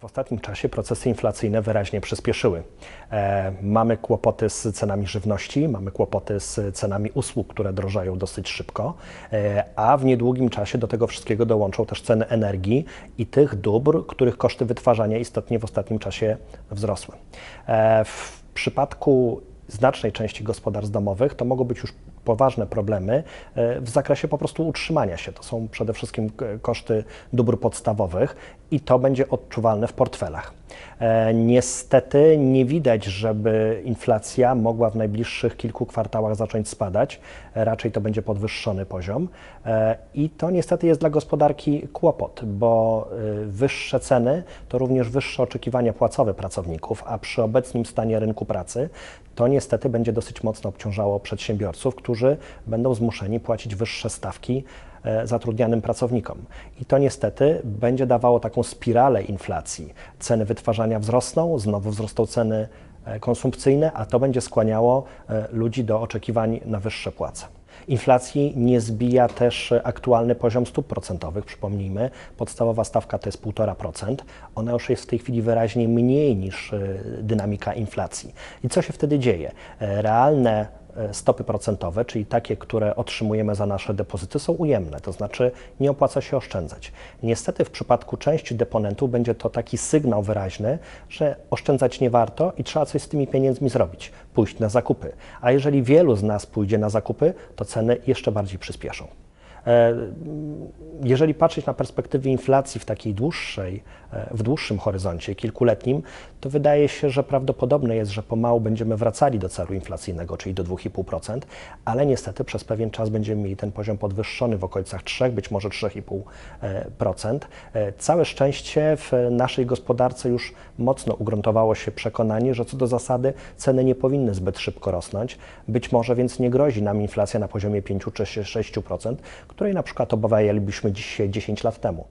W ostatnim czasie procesy inflacyjne wyraźnie przyspieszyły. E, mamy kłopoty z cenami żywności, mamy kłopoty z cenami usług, które drożeją dosyć szybko, e, a w niedługim czasie do tego wszystkiego dołączą też ceny energii i tych dóbr, których koszty wytwarzania istotnie w ostatnim czasie wzrosły. E, w przypadku znacznej części gospodarstw domowych to mogą być już poważne problemy e, w zakresie po prostu utrzymania się. To są przede wszystkim k- koszty dóbr podstawowych i to będzie odczuwalne w portfelach. E, Niestety nie widać, żeby inflacja mogła w najbliższych kilku kwartałach zacząć spadać. E, Raczej to będzie podwyższony poziom E, i to niestety jest dla gospodarki kłopot, bo wyższe ceny to również wyższe oczekiwania płacowe pracowników, a przy obecnym stanie rynku pracy to niestety będzie dosyć mocno obciążało przedsiębiorców, którzy będą zmuszeni płacić wyższe stawki zatrudnianym pracownikom. I to niestety będzie dawało taką spiralę inflacji. Ceny wytwarzania wzrosną, znowu wzrosną ceny e, konsumpcyjne, a to będzie skłaniało e, ludzi do oczekiwań na wyższe płace. Inflacji nie zbija też e, aktualny poziom stóp procentowych. Przypomnijmy, podstawowa stawka to jest 1,5%. Ona już jest w tej chwili wyraźnie mniej niż e, dynamika inflacji. I co się wtedy dzieje? E, Realne e, stopy procentowe, czyli takie, które otrzymujemy za nasze depozyty, są ujemne, to znaczy nie opłaca się oszczędzać. Niestety w przypadku części deponentów będzie to taki sygnał wyraźny, że oszczędzać nie warto i trzeba coś z tymi pieniędzmi zrobić, pójść na zakupy. A jeżeli wielu z nas pójdzie na zakupy, to ceny jeszcze bardziej przyspieszą. E, Jeżeli patrzeć na perspektywy inflacji w takiej dłuższej, e, w dłuższym horyzoncie, kilkuletnim, to wydaje się, że prawdopodobne jest, że pomału będziemy wracali do celu inflacyjnego, czyli do 2,5%, ale niestety przez pewien czas będziemy mieli ten poziom podwyższony w okolicach 3, być może 3,5%. E, Całe szczęście w naszej gospodarce już mocno ugruntowało się przekonanie, że co do zasady ceny nie powinny zbyt szybko rosnąć. Być może więc nie grozi nam inflacja na poziomie 5 czy 6%, której na przykład obawialibyśmy dzisiaj 10 lat temu.